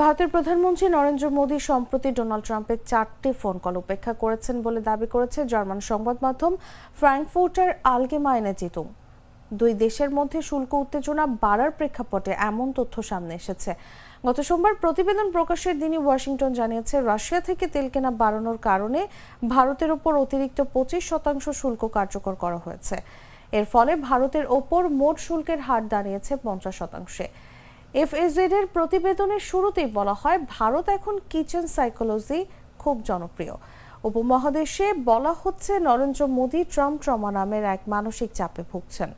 ভারতের প্রধানমন্ত্রী নরেন্দ্র মোদী সম্প্রতি ডোনাল্ড ট্রাম্পের চারটি ফোন কল উপেক্ষা করেছেন বলে দাবি করেছে জার্মান সংবাদ মাধ্যম ফ্র্যাঙ্কফুর্টার আলগেমাইনে জিতুং। দুই দেশের মধ্যে শুল্ক উত্তেজনা বাড়ার প্রেক্ষাপটে এমন তথ্য সামনে এসেছে। গত সোমবার প্রতিবেদন প্রকাশের দিনই ওয়াশিংটন জানিয়েছে, রাশিয়া থেকে তেল কেনা বাড়ানোর কারণে ভারতের ওপর অতিরিক্ত পঁচিশ শতাংশ শুল্ক কার্যকর করা হয়েছে। এর ফলে ভারতের ওপর মোট শুল্কের হার দাঁড়িয়েছে পঞ্চাশ শতাংশে। এফএসজেড এর প্রতিবেদনের শুরুতেই বলা হয়, ভারত এখন কিচেন সাইকোলজি খুব জনপ্রিয়। উপমহাদেশে বলা হচ্ছে, নরেন্দ্র মোদী ট্রাম্প ট্রমা নামের এক মানসিক চাপে ভুগছেন।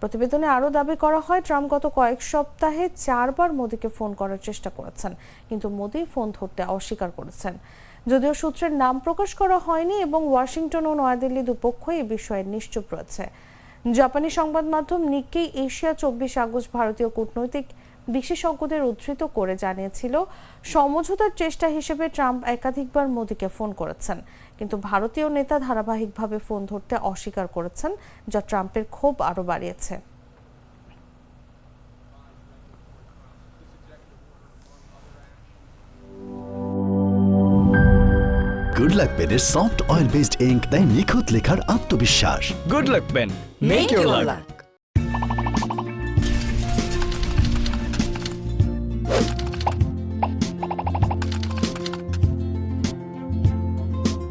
প্রতিবেদনে আরও দাবি করা হয়, ট্রাম্প গত কয়েক সপ্তাহে চারবার মোদীকে ফোন করার চেষ্টা করেছেন, কিন্তু মোদী ফোন ধরতে অস্বীকার করেছেন। যদিও সূত্রের নাম প্রকাশ করা হয়নি এবং ওয়াশিংটন ও নয়াদিল্লি দুপক্ষই এ বিষয়ে নিশ্চুপ রয়েছে। জাপানি সংবাদ মাধ্যম নিক্কেই এশিয়া চব্বিশ আগস্ট ভারতীয় কূটনৈতিক বিশেষজ্ঞদের উদ্ধৃত করে জানিয়েছিল সমঝোতার চেষ্টা হিসেবে ট্রাম্প একাধিকবার মোদীকে ফোন করেছেন কিন্তু ভারতীয় নেতা ধারাবাহিকভাবে ফোন ধরতে অস্বীকার করেছেন যা ট্রাম্পের ক্ষোভ আরও বাড়িয়েছে। গুড লাক পেনের সফট অয়েল বেসড ইঙ্ক দেয় নিখুঁত লেখার আত্মবিশ্বাস। Good luck pen make your luck